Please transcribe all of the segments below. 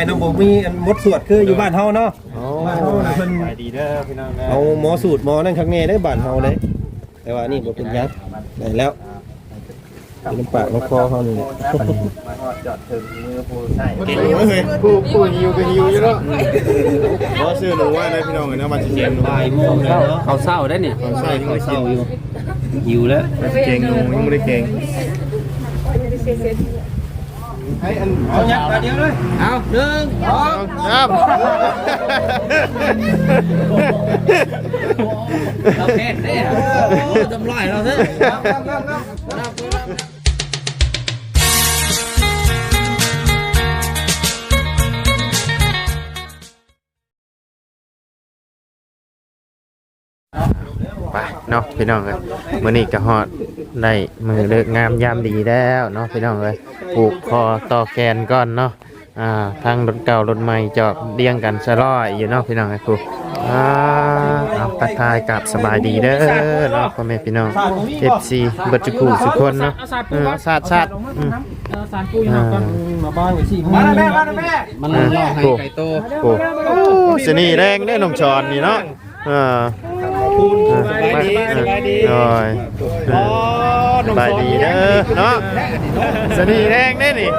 ายน้องบ่มีอันมดสวดคืออยู่บ้านเฮาเนาะโอ้บ้านเฮาน่ะเพิ่นไปดีเด้อพี่น้องนะเอาหมอสูตรหมอนั่นข้างในได้บ้านเฮาเลยแต่ว่านี่บ่เป็นหยังได้แล้วเป็นน้ำปากน้ำคอเฮานี่แหละมาทอดจอดถึงมือผู้ใช้เก่งอยู่เฮ้ยผู้ผู้หิวก็หิวอยู่เนาะบ่ซื้อหนูว่าได้พี่น้องเอ้ยนะมันสิเก่งหนูบ่ายโมงแล้วเนาะเขาเศร้าได้นี่ใช่ที่เขาเขาเศกิร้านอยู่หิวแล้วมันสิเก่งหนูยังบ่ได้เก่ง เอายัดมาเดียวเลยเไปเนาะพี่น้องเอ้ยมื้อนี้ก็ฮอดได้มือเลิกงามยามดีแล้วเนาะพี่น้องเอ้ยปลูกคอต่อแขนก่อนเนาะอ่าทางรถเก่ารถใหม่จอดเรียงกันสะร้อยอยู่เนาะพี่น้องไอ้ครูอ่าเอาทักทายกับสบายดีเด้อเนาะพ่อแม่พี่น้อง FC เบัดจุกูสุกคนเนาะเออสาดสาดอืมสารปูอยู่ก่อนมาบ้านอีกสิมาแล้วแม่มาแล้วแม่มันล่อให้ไก่โตโอ้โอ้สนี่แรงได้อน้องชอนนี่เนาะเออ คุณสบายดีสบายดีโอ้ยสบายดีเด้อเนาะสนี่แรงได้อนี่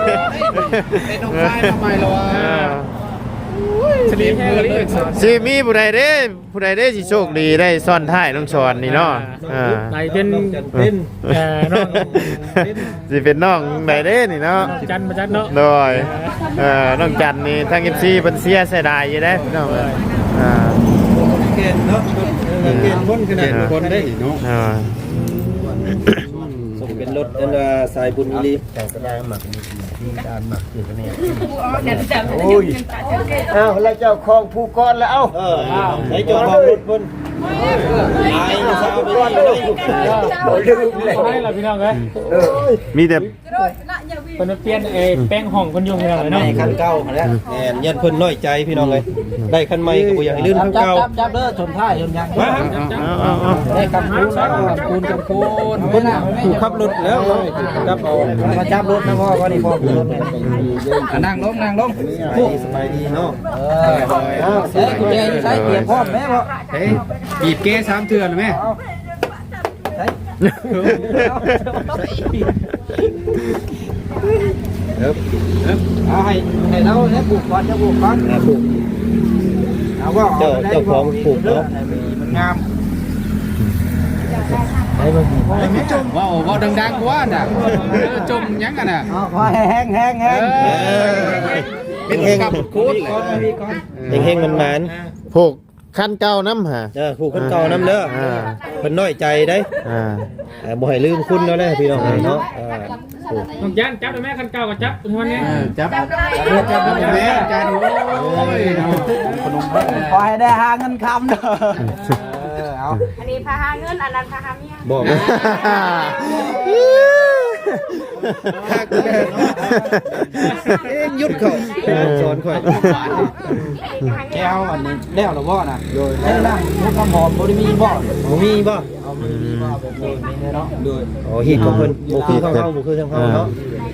น้องชายทำไมเราอะเออสลีมมือเลยสิมีผู้ใดเด้ผู้ใดเด้สิโชคดีได้ซ่อนท้ายน้องชอนนี่เนาะอ่าไหนเป็นเป็นเอ่อน้องสิเป็นน้องใดเด้นี่เนาะจันมาจันเนาะโดยเอ่อน้องจันนี่ทาง FC เพิ่นเสียเสียดายอยู่เด้พี่น้องเอ้ยอ่าเกณฑ์เนาะ เกณฑ์พ้นขนาดคนได้เนาะอ่าส่งเป็นรถอันว่าสายบุญอีแต่ก็ได้หมักมีการหมักอยู่กันเนี่ยโอ้ยอ้าวแล้วเจ้าของผู้ก้อนแล้วเอ้าเออใช้เจ้าของรถเพิ่น อายนะซะเอาไปก่อนเลยโอ้ลืมเลยใช่ล่ะพี่น้องเอ้ยมีแต่คนเปลี่ยนเอแป้งห้องคนยุ่งพี่น้องเอ้ยเนาะคันเก่าแล้วแม่นยันเพิ่นน้อยใจพี่น้องเลยได้คันใหม่ก็บ่อยากให้ลื่นคันเก่าจับเด้อชนท้ายชนยางมาเอาเอาเอาได้กำปูนกำปูนกำปูนเพิ่นถูกขับรถแล้วครับเอามาจับรถนะพ่อว่านี่พ่อรถนั่งลงนั่งลงสบายดีเนาะเอ้ยกุญแจอยู่ใช้เกียร์พร้อมแม่พ่อเฮ้ยบีบเก้สามเทือนแม่เอาให้ให้เราให้ปลูกก่อนจะปลูกก่อนนะผูกเอาว่าเจ้าเจ้าของปลูกเนาะมันงามไม่จมว้าวว้าวดังๆกว่าน่ะจมยังกันน่ะพอแห้งแห้งแห้งเป็นเฮงกับคูดก่อนพี่ก่อนเฮงเฮงมันมันผูก ขั้นเก่าน้ำหาเออผูกคันเก่านํเด้ออ่าเพิ่นน้อยใจได้อ่าอ่าบ่ให้ลืมคุณแล้วแหละพี่น้องเนาะอ่าผูกน้องยันจับได้ไหมคันเก่าก็จับทุกวันนี้ จับจับได้ไหมจันโอ้ยขนมขอให้ได้หาเงินคำเด้อเอาอันนี้พาหาเงินอันนั้นพาหาเมีย บอกว่า เอ๊ะหยุดเขาสอนค่อยแก้วอันนี้แล้วหรือว่าน่ะโดยได้นั่งมุกน้ำหอมบริมีบ่บ่มีบ่เอาบริมีบ่แบบนี้เนาะโดยอ๋อฮีดของเพิ่นบ่คือของเฮาบ่คือของเฮาเนาะ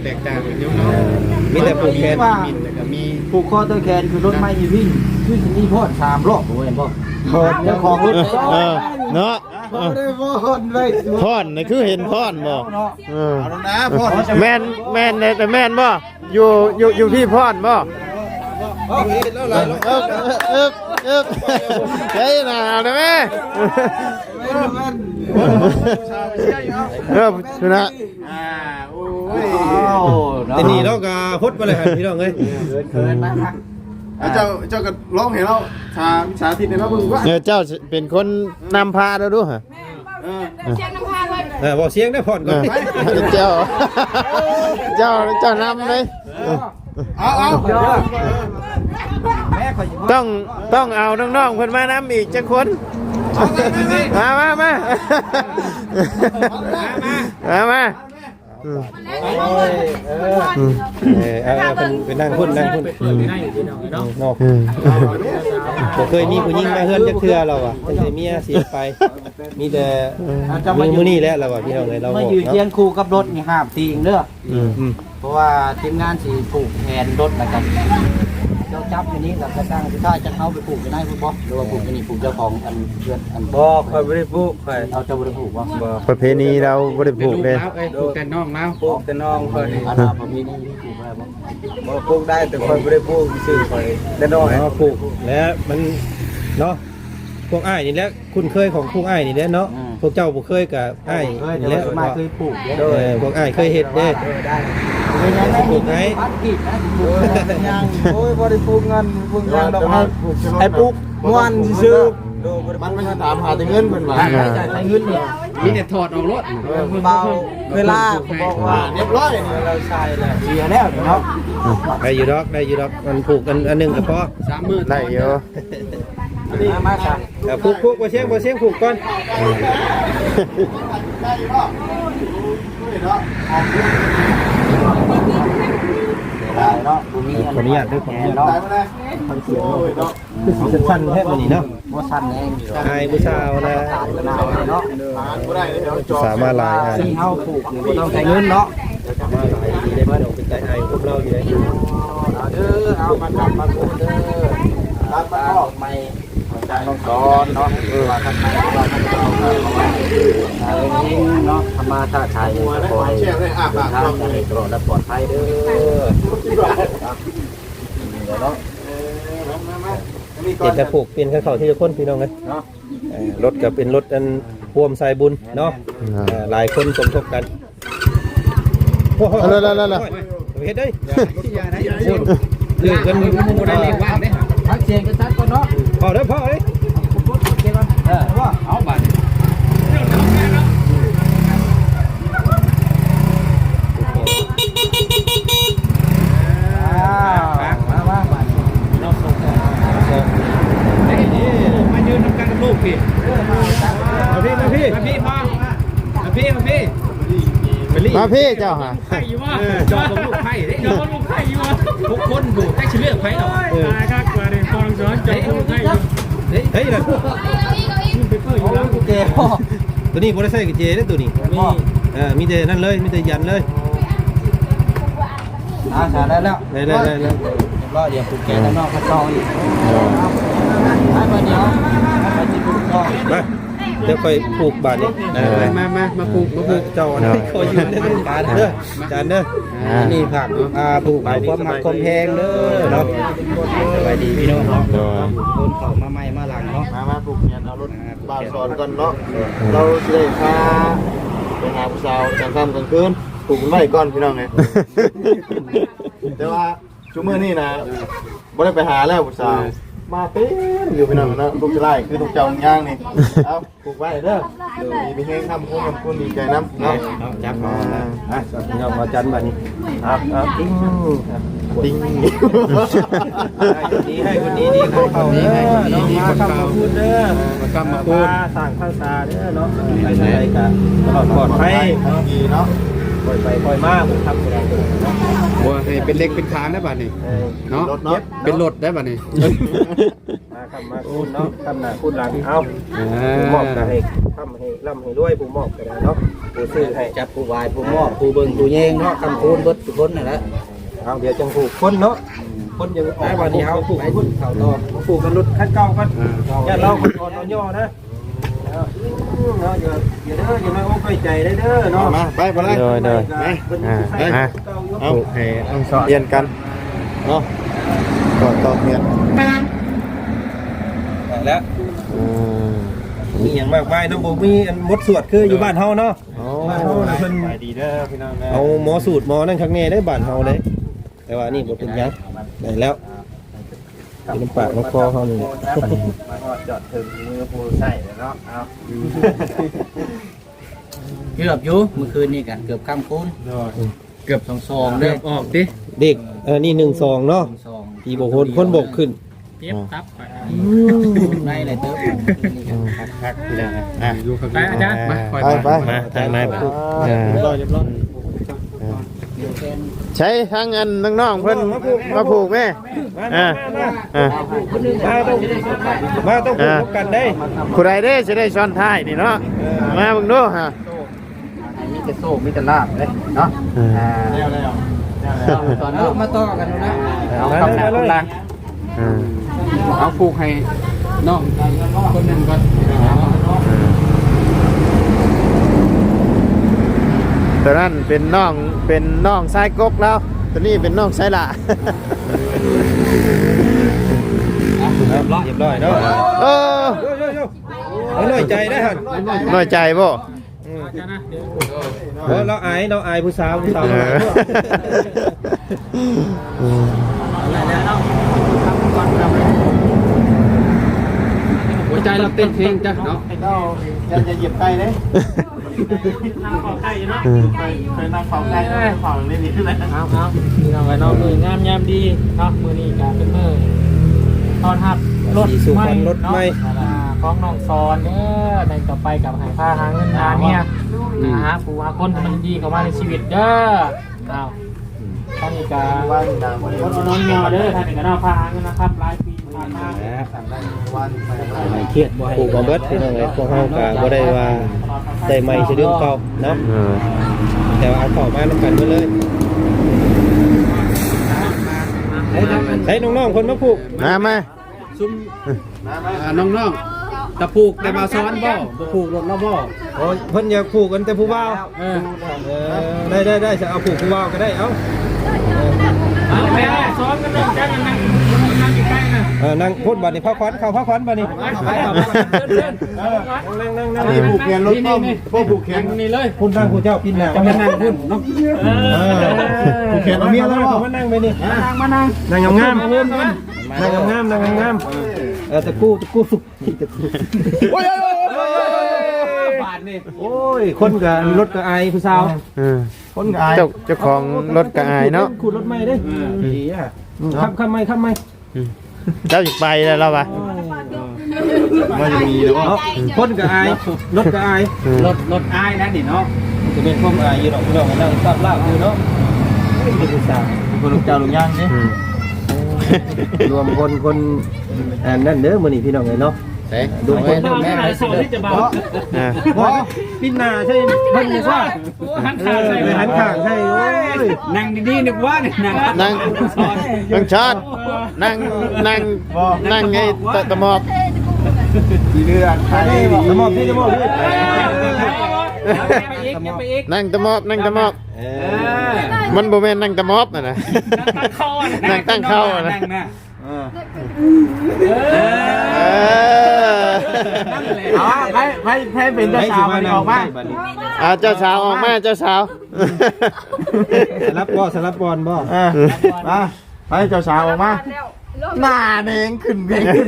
แตกต่างกันเยอะเนาะมีแต่ผูกแขนมีผูกคอตัวแขนคือรถไม่วิ่งวิ่งนี่พอดสามรอบเห็นบ่พอดเจ้าของรถเนาะ เออได้พอดเลยพ่อนนี่คือเห็นพ่อนบ่เนาะเออเอานะพอดแม่นแม่นเนี่ยแต่แม่นบ่อยู่อยู่อยู่พี่พ่อนบ่เอิบเอิบเอิบเอิบเฮ้ยน่าเอาได้ไหมเอิบชนะแต่นี่เราก็ฮดไปเลยครับพี่น้องเอ้ย เจ้าเจ้าก็ร้องเห็นแล้วชาชาทิศเนี่ยเราเพิ่งว่าเนี่ยเจ้าเป็นคนนำพาเราดูฮะเชียงน้ำพาเลยเออบอกเสียงได้ผ่อนก่อนเจ้า เจ้าเจ้านำเลยเอาเอาแม่ข่อยต้องต้องเอาน้องๆเพิ่นมานำอีกจักคนมามามามามา เออเออเป็นเป็นนั่งพุ่นนั่งพุ่นนอกอืมเคยมีผู้หญิงมาเฮือนจักเทื่อเราอะตั้งแต่เมียเสียไป มีแต่มือมือนี่แหละเราอะพี่น้องเลยเราบอมาอกอยู่เทียเนาะงคู่กับรถนี่ห้ามตีงเด้ออืมอืมเพราะว่าทีมงานสีผูกแทนรถนะครับ เราจับอันนี้เราจะตั้งถ้าจะเอาไปปลูกจะได้บ่หรือว่าปลูกอันนี้ปลูกเจ้าของอันเพื่อนอันบ่คอยบ่ได้ปลูกคอยเอาเจ้าบ่ได้ปลูกบ่บ่ประเพณีเราบ่ได้ผูกเลยปลูกแต่น้องแล้วปลูกแต่น้องคอยอันนั้นบ่มีนี่ปลูกได้บ่บ่ปลูกได้แต่คอยบ่ได้ปลูกซื่อคอยแต่น้อยปลูกแล้วมันเนาะพวกอ้ายนี่แหละคุ้นเคยของพวกอ้ายนี่แหละเนาะ พวกเจ้าบ่เคยกับอ้ายเคยนี่แต่แหละมาเคยปลูกโดยพวกอ้ายเคยเฮ็ดเด้ได้ปลูกไหน พัดผิดนะปลูกยังโอ้ยบ่ได้ปลูกเงินปลูกเงินดอกไม้ให้ปลูกม่วนซื่อมันไม่ใช่ถามหาแต่เงินเป็นว่าใช้จ่ายใช้เงินนี่มีแต่ถอดออกรถเบาเวลาบอกว่าเรียบร้อยนี่เราใช้แล้วเสียแล้วเนาะได้อยู่ดอกได้อยู่ดอกมันผูกอันอันหนึงก็พอสามหมื่นได้อยู่ มามาจ้ะเออผูกผูกบ่เสียงบ่เสียงผูกก่อนเนาะบ่มีขออนุญาตด้วยขออนุญาตเนาะตายมาเลยโอ้ยเนาะคือสิสั้นๆแท้มื้อนี้เนาะบ่สั้นเองอยู่อายผู้สาวนะตามกันเอาเนาะหาบ่ได้เลยเดี๋ยวจอสามารถลายอะที่เฮาปลูกนี่บ่ต้องใช้เงินเนาะมาหลายดีได้มาดอกเป็นใจอายพวกเราอยู่ได้เอาเด้อเอามาทำมาปลูกเด้อรับมาออกไม่ จางต้องสอนเนาะเออว่าทำไมว่าทำไมเอาเองเนาะทำมาถ้าชายหัวได้ขอให้แช่ได้อาปากทางลองให้ตลอดและปลอดภัยเด้อเนาะเห็นนแต่ผูกเปลี่ยนกันเขาที่ละคนพี่น้องเนาะรถก็เป็นรถอันพ่วมสายบุญเนาะหลายคนสมทบกันอ้โหเอาเลยๆๆเฮ็ดได้เรื่องกันบ่ได้เรียกว่างเด้พักเสียงกันซัดก่อนเนาะ พอเด้อพอเด้เออเอาบัดมาดมายืนนำกันกับลูกพี่มาพี่มาพี่มาพี่พ่อมาพี่มาพี่ มาพี่เจ้าฮะไข่อยู่ว่าจอของลูกไข่เด้จอของลูกไข่อยู่ว่าทุกคนดูใกล้ชิเลือกไข่หรอตายครับกว่าเดินฟองซ้อนจอของลูกไข่อยู่เฮ้ยเฮ้ยล่ะขึ้นไปเพื่ออยู่แล้วเจ้พ่อตัวนี้บ่ได้ใส่กระเจเด้อตัวนี้มีเออมีแต่นั่นเลยมีแต่ยันเลยอ่าสาได้แล้วได้ได้ได้ได้ก็เดี๋ยวผูกแกนนอกก็ต่ออีกให้มาเดี๋ยวให้มาจิบุกต่อมา เดี๋ยวค่อยปลูกบาดนี้เออ มามามาปลูกมาปลูกเจ้าอันนี้คอยอยู่ในต้นจานเด้อจานเด้ออ่า อันนี้ผักอ่าปลูกเอาความหักความแพงเด้อเนาะสบายดีพี่น้องเนาะโดย คนเขามาใหม่มาหลังเนาะ มามาปลูกเนี่ยเอารถบ้านสอนก่อนเนาะ เราสิได้พาไปหาผู้สาวกลางค่ำกลางคืนปลูกมันไว้ก่อนพี่น้องไง แต่ว่าชั่วโมงนี้นะบ่ได้ไปหาแล้วผู้สาว มาเต็มอยู่พี่น้องเนาะลูกจะไล่คือลูกเจ้าย่างนี่เอาปลูกไว้เด้อเดี๋ยวมีเพลงทำคุณทำคุณดีใจน้ำเนาะจับมาอะพี่น้องมาจันบาดนี้ครับครับติ้งติ้งดีให้คนนี้ดีคนเขาเด้อเนาะมาคำมาพูดเด้อมากำมามาสั่งข้าวสาเด้อเนาะไปไหนกันตลอดปลอดภัยดีเนาะ ปล่อยไปปล่อยมาผมทำก็ได้เนาะบัวให้เป็นเล็กเป็นค้างได้ป่ะนี่เออเนาะ รถเนาะเป็นรถได้ป่ะนี่มาคำมาพูดเนาะคำหน้าพูดหลังเอาอ่ผมมอบกัาให้ทำให้ร่ำให้รวยผมมอบกันเนาะผู้ซื้อให้จับผู้วายผู้มอบผู้เบิ่งผู้แยงเนาะคำคูณเบิดทุกคนนั่นแหละเอาเดี๋ยวจังผูกคนเนาะคนยังไอ้วันนี้เฮาผูกไปคนเขาต่อผูกกันรถคันเก่ากันอย่าเราคนอ่อนอ่อนย่อนะเนาะอย่าอย่าเด้ออย่ามาโอ้ไปใจได้เด้อเนาะมาไปไปเลยโดยโดยไปอ่าอะเอาผูกให้ต้องสอนเรียนกันเนาะก่อนต่อเรียนแล้วมีอย่างมากมายเนาะบ่มีอันมดสวดคืออยู่บ้านเฮาเนาะบ้านเฮาเพิ่นดีเด้อพี่น้องเอาหมอสูตรหมอนั่นข้างในได้บ้านเฮาเลยแต่ว่านี่บ่เป็นหยังได้แล้ว กินน้ำปากน้ำคอเฮานี่แหละมาฮอดจอดถึงมือผู้ใส่เนาะเอาเกือบอยู่เมื่อคืนนี่กันเกือบข้ามคูณเกือบสองซองเด้เลืออกออกดิเด็กเออนี่หนึ่งสองเนาะซองที่บกคนคนบกขึ้นเจ็บตับไปในเลยเติบคักๆพี่น้องอะอยู่ข้างในอาจารย์มาคอยไปไปมาทางไหนบ่เรียบร้อยเรียบร้อย ใช้ทางอันน้องๆเพิ่นมาผูกแม่อ่าอ่ามาต้องมาต้องพูดพบกันได้ผู้ใดได้จะได้ช้อนท้ายนี่เนาะมาเบิ่งดูฮะมีแต่โซ่มีแต่ลาบเลยเนาะอ่าแล้วแล้วตอนนี้มาต่อกันนะเอาคำหนาคุณลังอ่าเอาผูกให้น้องคนหนึงก่อนตัวนั้นเป็นน้อง เป็นน้องสายกกแล้วตัวนี้เป็นน้องสายละเรียบร้อยเรียบร้อยเนาะเออโยโยโยเอาหน่อยใจได้หั่นน้อยใจบ่เออเราอายเราอายผู้สาวผู้สาวเอเราออายด้วยหัวใจเราเต้นเพลงจ้ะเนาะเจ้าจะจะหยิบไก่เด้ นั่งขอไข่เนาะเคยนั่งเฝ้าไก่เด้เฝ้านี่นี่ขึ้นเลยเอาเอาพี่น้องไว้เนาะมืองามยามดีเนาะมือนี้ก็เป็นมือตอนหับรถสีสุพรถไม่ของน้องซอนเด้อในต่อไปกับหายผ้าหาเงินหาเนี่ยนะฮะผู้หาคนมันดีเข้ามาในชีวิตเด้อเอาท่านนี้ก็วันดาววันคนน้องเงาเด้อท่านนี้ก็เนาะผ้าหาเงินนะครับหลายปี ผ่านมาวันไปเครียดผูกบ่เบิดพี่น้องเอ้ยพวกเฮาก็บ่ได้ว่าได้ใหม่สิเรื่องเก่าเนาะเออแต่ว่าเอาเข้ามานำกันเบิดเลยให้น้องๆคนมาผูกมามาซุ่มอ่าน้องๆตะผูกแต่มาซ้อนบ่บ่ผูกรถแล้วบ่โอ้ยเพิ่นอยากผูกกันแต่ผู้บ่าวเออเออได้ได้ได้จะเอาผูกผู้บ่าวก็ได้เอ้าเอาไปซ้อมกันเรื่องกันนั่งนั่งใกล้ๆนะ เออนั่งพูดบัดนี้พักขวัญเขาพักขวัญบัดนี้ไปต่อไปเดินนั่งนั่งนั่งนี่ผูกแขนรถต้มพวกผูกแขนนี่เลยคุณนั่งคุณเจ้าพินหน้าจะมานั่งพุ่นเนาะเออผูกแขนเอาเมียแล้วมานั่งไปนี่นั่งมานั่งนั่งงามๆนั่งงามนั่งงามเออตะกู้ตะกู้สุกตะกู้โอ้ยบาทนี่โอ้ย คนกับรถกับไอผู้สาวเออคนกายเจ้าเจ้าของรถกระอเนาะขูดรถไม่ได้ดีอะขับขับไม่ขับไม่ เจ้าอยากไปแล้วเราปะมันจะมีหรือว่าคนกับไอรถกับไอรถรถอ้ายนะนี่เนาะจะเป็นพวกไอยืนออกยืนออกนั่งทราบลาบอยู่เนาะเป็นผู้สาวคนลูกเจ้าลูกย่างนี่อืมรวมคนคนอันนั่นเด้อมื้อนี้พี่น้องเอ้ยเนาะ เอ๊ะรวมคนเบาที่ไหนสอนที่จะเบาอ่าว่าปินาใช่เพิ่นนี่ว่าหันขาอใส่ไปหันข้างใช่โอ้ยนั่งดีๆนึกว่านี่นั่งนั่งนั่งชอดนั่งนั่งนั่งไงตะหมอบสีเลือดใครสมอบพี่สมอบพี่ไปอีกไปอีกนั่งตะมอบนั่งตะมอบมันโบแมนนั่งตะมอบนะนะตั้งคอนั่งตั้งเข้านะนั่งนะ ออเอออ๋อให้ให้ให้เป็นเจ้าสาวมันออกมาเอาเจ้าสาวออกมาเจ้าสาวสลับบ่สลับบอลบ่เออมาให้เจ้าสาวออกมา หน้าเด้งขึ้นเด้งขึ้น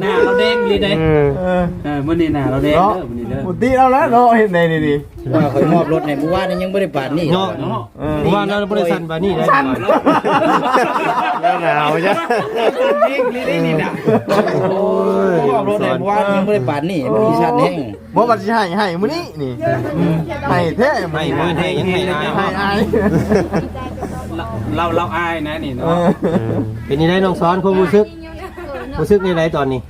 หน้าเราแดงเลยเด้เออเออเออมื้อนี้หน้าเราแดงเนาะเด้อมื้อนี้เด้อปุติเราแล้วเนาะเห็นในนี่นี่ว่าคอยมอบรถให้ผู้ว่านี่ยังไม่ได้ปาดนี่เนาะเออเพราะว่าเราบริษัทบานี่ได้แล้วหนาวจ้ะนี่นี่นี่น่ะมอบรถให้ผู้ว่านี่ยังไม่ได้ปาดนี่มันมีชาติแห้งบ่ว่าสิให้ให้มื้อนี้นี่ให้แท้ไม่มือเทยังไงนะให้อาย เราเราอายนะนี่เอเนาะอเป็นนี่ได้น้องซ้อนความรู้สึกรู้สึกในไรตอนนี้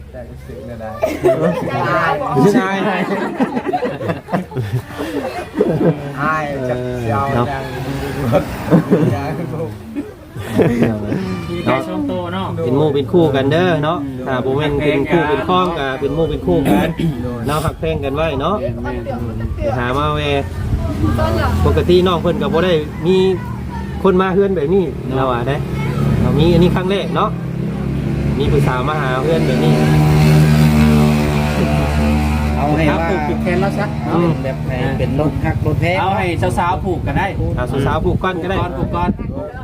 รู้สึกอายอายจะยาวดังดีใจชมโตเนาะเป็นหมู่เป็นคู่กันเด้อเนาะถ้าบ่แม่นเป็นคู่เป็นข้องก็เป็นหมู่เป็นคู่กันเนาะหักแพงกันไว้เนาะอย่าหามาแวปกติน้องเพิ่นก็บ่ได้มี คนมาเฮือนแบบนี้เราอะได้เรามีอันนี้ครั้งแรกเนาะมีผู้สาวมาหาเฮือนแบบนี้เอาให้ว่าผูกแขนแล้วซะเอาแบบให้เป็นรถหักรถแพงเอาให้สาวๆผูกกันได้เอาสาวๆผูกก้อนก็ได้ก่อนผูกก่อน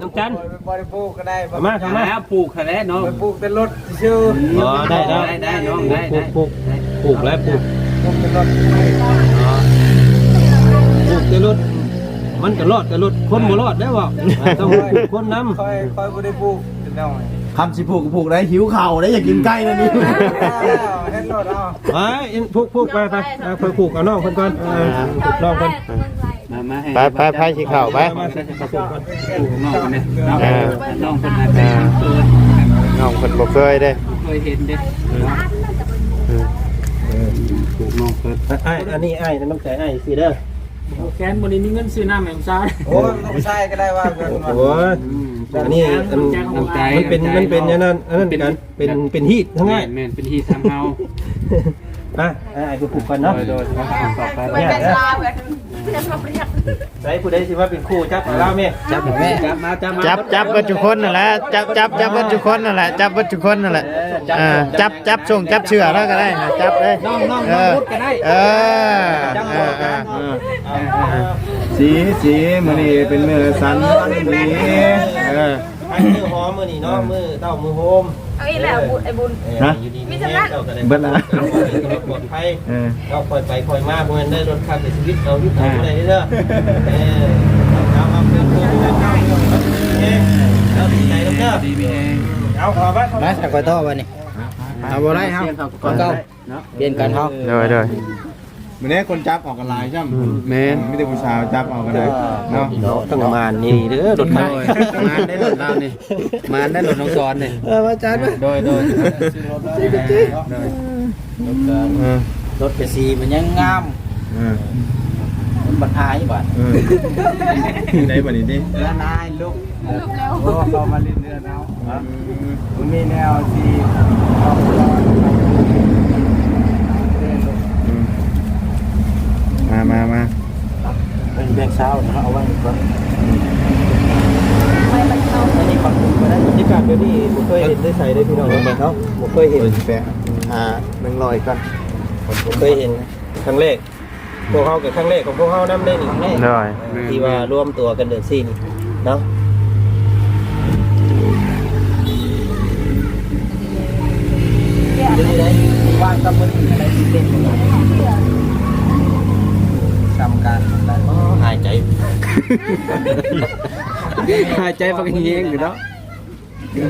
น้องจันบ่ได้พูดก็ได้เอามาเอามาแล้วผูกกันแล้วเนาะพูดเป็นรถชื่ออ๋อได้แล้วได้ได้น้องได้ผูได้กผูกผูกแล้วผูกพูดเป็นรถผูกแต่รถ มันก็รอดแต่รถคนบ่รอดได้บ่ต้องผูกคนนำคอยคอยบ่ได้พูดเป็นแนวคำสิผูกก็ผูกได้หิวเข่าได้อยากกินไก่แล้วนี่เฮ็ดรถเอาไอ้ผูกผูกไปไปเอาไปผูกเอาน้องคนก่อนเออผูกน้องคนมามาให้ไปไปไปสิเข่าไปมาใส่กระสุนก่อนผูกน้องเนี่ยน้องเออน้องคนนั้นเป็นเกิดน้องคนบ่เคยเด้เคยเห็นเด้อืมผูกน้องเกิดไอ้อันนี้ไอ้น้ำใจไอ้สิเด้อ ผูกแขนบนนี้มีเงินซื้อน้ำแห่งซ้ายโอ้ไม่ใช่ก็ได้ว่าโอ้ยอันนี้อันมันเป็นมันเป็นอย่างนั้นอันนั้นเป็นอันเป็นเป็นฮีททั้งนั้นแม่นเป็นที่ทำเฮาอะอะไอ้กูผูกกันเนาะ โดยต่อไปไว้เป็นลาแบบจะมาประหยัด ใส่ผู้ใดสิว่าเป็นคู่จับเอาแล้วแม่จับแม่ จับมาจับมาจับจับเบิดทุกคนนั่นแหละจับจับจับเบิดทุกคนนั่นแหละจับเบิดทุกคนนั่นแหละอ่าจับจับส่งจับเชือกแล้วก็ได้นะจับเลยน้องน้องเอน้องอพุดก็ได้เออจับเอหัวอเอกันอสีสีมื้อนี้เป็นมื้อสันดีเอออันมือหอมมือนี่เนาะมือเต้ามือโฮม เอาอีแล้วบุญไอ้บุญเอออยู่ดีมีเจ้าก็ได้เบิดละปลอดภัยเออ เราปล่อยไปปล่อยมาเมื่อได้รถคันเสียชีวิตเราที่ทำอะไรเด้อเออเอาเอาเพื่อนเพื่อนเพื่อนเอาเอ๊ะเราดีใจแล้วเด้อดีมีแฮงเอาขอบ้านมาสักก้อยโตวันนี้เอาบ่ได้เฮาก่อนเก่าเปลี่ยนกันเฮาโด ยโดยมื้อนี้คนจับออกกันหลายจ้ำแม่นมีแต่ผู้ชายจับออกกันเลยเนาะต้องประมาณนี้เด้อรถคันมาได้รถเรานี่มาได้รถน้องสอนนี่เอออาจารย์โดยโดยเออรถกระสีมันยังงามเออมันอายบัดเออได้บัดนี้ดิละนายลูกลูกแล้วโอ้เขามาเล่นเรือเอามันมีแนวที่ออกรอ อืม มามามาเป็นแบงเช้าเนาะเอาไว้ก่อนไม่มันเข้าอันนี้ความรู้มาได้บรรยากาศแบบนี้ผมเคยเห็นได้ใส่ได้พี่น้องเนาะผมเคยเห็นเปิดสิแปะหาแบงค์ร้อยก่อนผมเคยเห็นครั้งแรกพวกเขากับครั้งแรกของพวกเขานำได้นี่โดยที่ว่ารวมตัวกันเดินซี่นี่เนาะวางตำมืออะไรที่เล่น ทำการได้หายใจ หายใจฟังเฮงอยู่เนาะ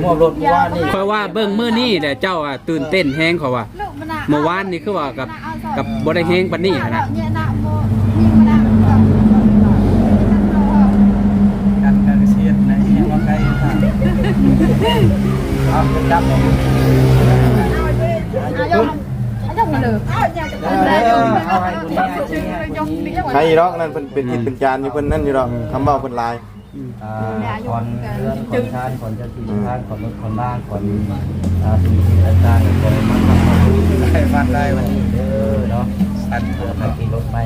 มอบรถว่านี่เพราะว่าเบิ่งมื้อนี้แหละเจ้าอะตื่นเต้นแฮงเขาว่าลูกมันอะเมื่อวานนี่คือว่ากับกับบ่ได้แฮงปานนี้หั้นนะเนี่ยนะโมมีมันอะการการเชียร์ในยังว่าไกลค่ะเอาเป็นดับเลยเอายกเอายกมาเลยเอาอยากจะเป็นอะไรยกเอาให้คุณยายยกยก ใครดอกนั่นเพิ่นเป็นกิจเป็นการอยู่เพิ่นนั่นอยู่ดอกคำเว้าเพิ่นหลายก่อนเรื่องก่อนชาติก่อนจะสี่ชาติก่อนรถก่อนล่างก่อนอ่าสิ่งที่ต่างๆก่อนมันทำมาได้ฟังได้วันนี้เด้อเนาะสันเพื่อไปขี่รถไป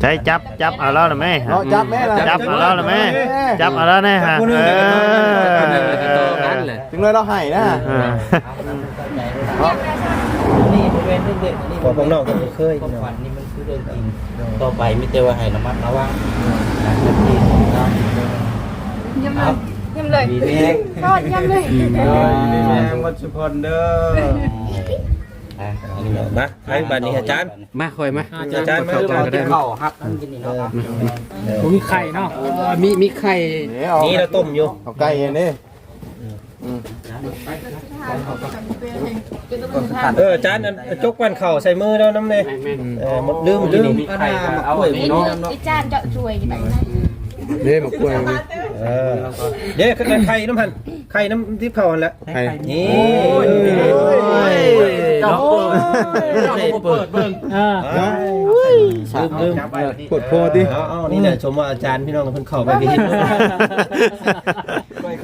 ใช้จับจับเอาแล้วหรือไม่เนาะจับแม่ล่ะ จับเอาแล้วหรือไม่จับเอาแล้วแน่ฮะเออนั่นแหละถึงเลยเราให้นะเออนี่บริเวณเด็กๆนี่พวกผมนอกก็บ่เคยความฝันนี่มันคือ เรื่องจริงต่อไปมิเตว่าให้ระมัดระวังนะเรื่องจริงเนาะยิ้มเลยยิ้มเลยดีแน่ทอดยิ้มเลยเออดีแม่วัดสุพรเด้ออะอันนี้มาให้บัดนี้อาจารย์มาคอยมาอาจารย์มาเข้าเข้าก็ได้เข้าฮักนั่นกินนี่เนาะผมมีไข่เนาะมีมีไข่นี่เอานี่เราต้มอยู่เอาไก่เห็นดิ เอออาจารย์อันจกวันเข่าใส่มือแล้วน้ำเน่เออหมดลืมลืมมีไข่เอาไว้เนาะอีจานเจาะช่วยไปเด้มากล้วยเออเดี๋ยวไข่น้ำหันไข่น้ำที่เข่าหันละไข่นี่เจ้าเปิดเจ้าเปิดเบิ่งเออลืมลืมปวดโพดิเอาเอานี่แหละชมว่าอาจารย์พี่น้องเพิ่นเข้าไปกิน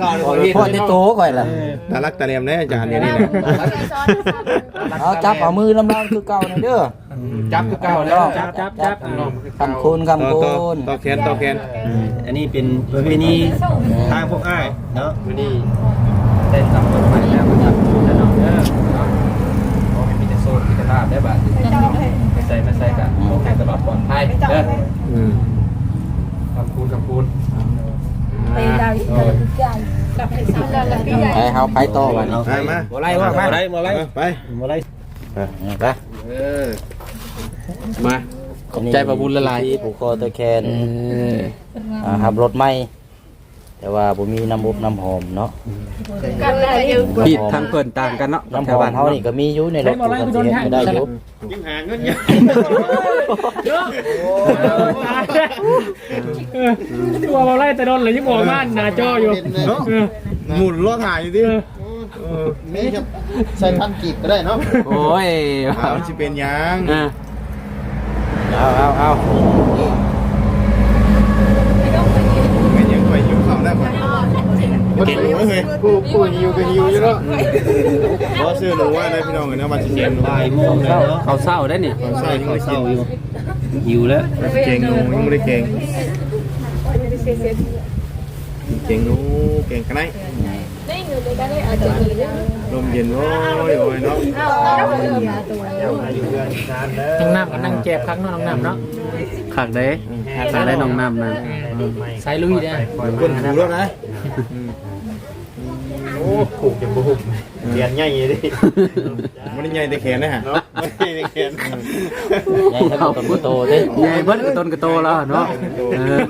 ไม่ข้าวพ่อที่โตก่อยล่ะน่ารักตาเลียมแน่อาจารย์เนี่ยนี่นะเอาจับเอามือลำลองคือเก่านะเด้อจับคือเก่าแล้วจับจับจับอะคำคูณคำต่อคูต่อณต่อแขนต่อแขนอันนี้เป็นประเพณีทางพวกอ้ายเนาะวันนี้เต้นตำรวจไปแล้วจับจะนอนเด้อโอ้มีแต่โซ่ที่กระดาษได้บัดไม่ใส่ไม่ใส่กันโอเคตลอดปลอดภัยเด้อ อืม คำคูณคำคูณ ไปดาวจานกับให้สาวแล้วพี่ใหญ่ ไป เฮาไปต่อวันไปมาบ่ไล่ว่ามามาไล่มาไล่ไปมาไล่ไปเออมาขอบใจประบุญละลายผูกคอตะแคนอ่าขับรถไม่แต่ว่าบ่มีน้ำบุบน้ำหอมเนาะกันเลยอยู่ผิดทางเพิ่นต่างกันเนาะน้ำหอมเฮานี่ก็มีอยู่ในรถปกติก็ได้อยู่ยังหาเงินยังตัวเราไล่แต่โดนเลยยังบอกว่าหน้าจออยู่เออ หมุนล้อถ่ายอยู่ดิเออมีคใส่พันกีบก็ได้เนาะโอ้ยเอามันสิเป็นยังเอาเอาเอาไม่ยังไปอยหิวขาวแล้วข่อยมันหิวเลยกูกูหิวก็ยิวอยู่แล้วบ่ซื้อหนูว่าได้พี่น้องเอ้ยนะว่าสิเจงหายมงแล้เนาะเขาเศร้าได้นี่ใช่เขาเศร้าอยู่ยิวแล้วเจงหนูยังไม่ได้เจงเจงหนูเก่งกันไหน ลมเย็นโอ้ยโอ้ยเนาะน้องน้ำก็นั่งเจ็บครั้งเนาะน้องน้ำเนาะขักได้ขักได้น้องน้ำนั่นใส่ลุยได้ก้นถูแล้วนะโอ้ผูกจะผูกเรียนใหญ่ดิไม่ได้ใหญ่แต่แขนนะฮะไม่ได้แต่แขนเอาต้นโตเด้ใหญ่เบิ้ลต้นกระโตแล้วเนาะเออ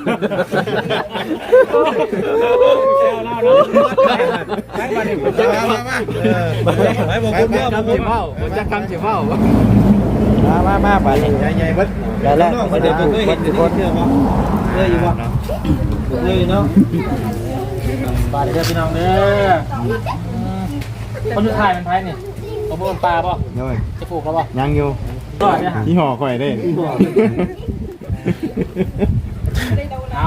ไปบอกคุณเด้อบอกคุณเด้อผมจะคำเสียเฝ้ามามามาไปใหญ่ใหญ่เบิ้ลได้แล้วน้องเดี๋ยวเคยเห็นทุกคนเชื่อบ่เคยอยู่บ่เคยเนาะปลาเด้อพี่น้องเด้อคนสุดท้ายเป็นไพ่นี่ ผมเป็นปลาป่ะเดี๋ยวจะปลูกแล้วป่ะยังอยู่รอดเนี่ยที่ห่อข่อยได้เอา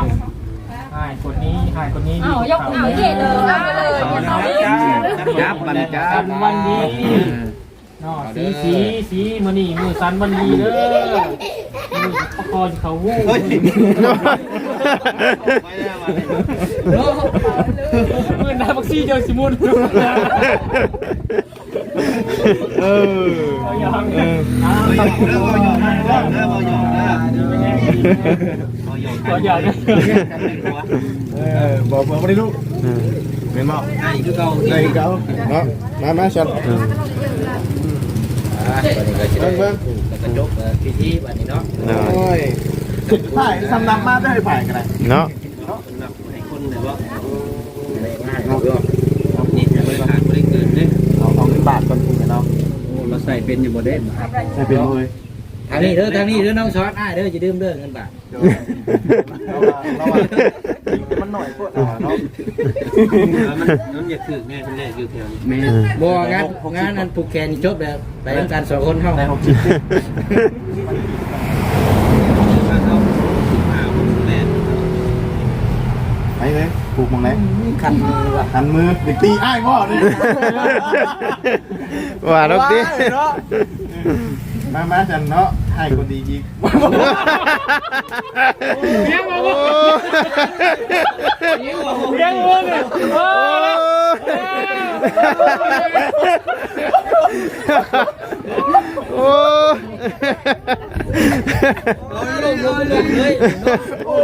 หายคนนี้หายคนนี้อ้าวยกเอาเย็นเลยเอาไปเลยเอาไปเลยจับมันจับกันวันดีเนาะสีสีสีมือนี่มือสันวันดีเด้อมือประคองเขาวู้มือหน้าบักซี่เจอสิมุน เออเอายอมเออเอาต้องเด้อบ่ยอมเด้อเด้อบ่ยอมเด้อไม่แน่บ่ยอมขออย่าเด้อเออบอกบอกไม่ได้ลูกเป็นบ่ให้คือเก่าได้เก่าเนาะมามาชันเบิ่งเบิ่งกระจกพิธีวันนี้เนาะโอ้ยผ่ายสำนักมาได้ผ่ายกันเลยเนาะให้คนเด้อบ่ง่ายเนาะ ใส่เป็นอยู่บ่เด้ใช่เป็นเลยทางนี้เด้อทางนี้เด้อน้องช็อตอ้ายเด้อจะดื่มเด้อเงินบาทเราว่าเราว่ามันหน่อยพวกเราเนาะมันมันอยากถึกแม่คนแรกอยู่แถวนี้แม่บ่งานงานนั้นผูกแขนนี่จบแล้วไปทำการสองคนเฮาในหกสิบมาเอาหาคนแรกไปเลย ปลูกมังไหนคันมือว่ะหันมือเด็กตีอ้ายพ่อนี่ว่าลูกดิมามาจันเนาะให้คนดีอีกเลี้ยงมาบ่เลี้ยงมาเลี้ยงมาเนี่ย โอ้โอ้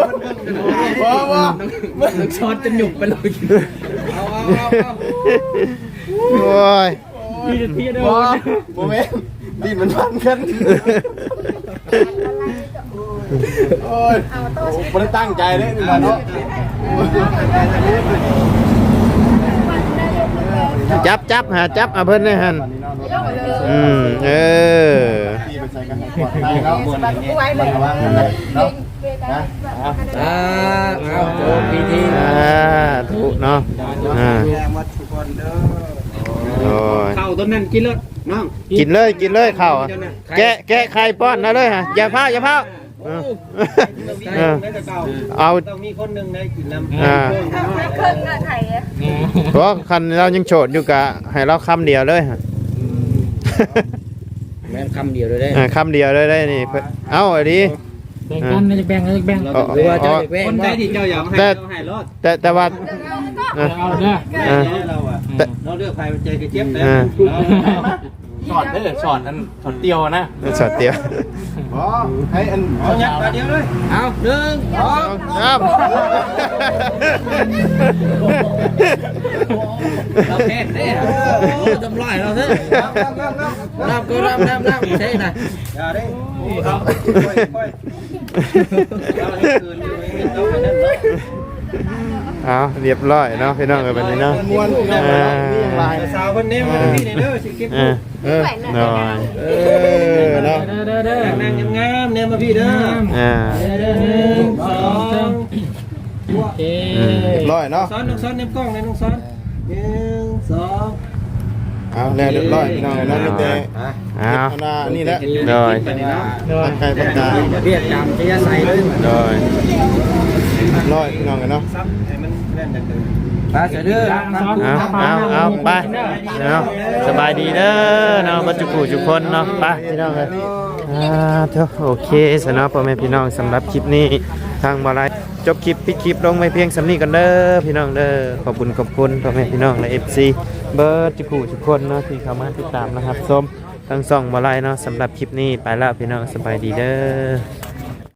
ว้าวว้าน้องช็อตจะหยุบไปเลยโอ้ยพี่จะพี่เด้อว้าโมเมนดินมันพันกันโอ้ยไม่ได้ตั้งใจเลยนี่เนาะ จับจับหาจับเอาเพิ่นได้หันอืมเออตีไปใส่กันก่อนได้เนาะไว้เลยเนาะนะอ่าเอาจบพิธีอ่าถูกเนาะอ่าโอ้ยเข้าต้นนั้นกินเลยน้องกินเลยกินเลยข้าวอะแกะแกะไข่ป้อนนะเลยฮะอย่าพลาดอย่าพลาด เออเออเอาต้องมีคนหนึงได้กินน้ำอ่าเครื่องเงินไทยเพราะคันเรายังโฉดอยู่กะให้เราคำเดียวเลยฮะแม่นคำเดียวเลยได้อ่าคำเดียวเลยได้นี่เพิ่นเอ้าไอ้ดีแบ่งกันจะแบ่งกันจะแบ่งอ๋อหรือว่าเจ้าอ๋อเด็กแว่งคนใดบ่ที่เจ้าอยากให้เจ้าให้รอดแต่แต่ว่าอะเอาเด้ออ่าเราอะแต่เราเลือกใครมันใจกระเจี๊ยบเลยอ่าสอดได้สอดอันสอดเตียวนะสอดเดียว อ๋อให้อันเอายัดมาเดียวเลยเอาหนึ่งสองครับ เราแพ้เด้โอ้ทำลายเราเถอะน้ำก็น้ำน้ำน้ำใช่นะอย่าได้เอาค่อยค่อยเราให้คืนอยู่ไม่ต้องไปนั่นเนาะเอาเรียบร้อยเนาะพี่น้องกันไปนี้เนาะม้วนเนาะอ่าแต่สาวคนนี้มันพี่ในเด้อสิเก็บอ่าเออหน่อยเออเนาะเด้อเด้อเด้อนั่งงามๆเนี่ยมาพี่เด้ออ่าเด้อหนึ่งสองโอเคร้อยเนาะซ้อนน้องซ้อนเนมกล้องเลยน้องซ้อนหนึ่งสองเอาแล้วเรียบร้อยพี่น้องเนาะมีแต่เอาอันน่ะนี่แหละโดยตั้งใจตั้งใจเรียกจำที่จะใส่เลยโดย ร้อยพี่น้องกันเนาะซับให้มันแน่นจังเลยไปเสยเด้อเอาเอาเอาไปเนาะสบายดีเด้อเนาะบัจจุกุทุกคนเนาะไปพี่น้องเลยอ่าเถอะโอเคสำหรับพ่อแม่พี่น้องสำหรับคลิปนี้ทางบาลายจบคลิปปิดคลิปลงไม่เพียงสำนี้กันเด้อพี่น้องเด้อขอบคุณขอบคุณพ่อแม่พี่น้องและเอฟซีเบิร์ดจุกุทุกคนเนาะที่เข้ามาติดตามนะครับชมทั้งสองบาลายเนาะสำหรับคลิปนี้ไปแล้วพี่น้องสบายดีเด้อ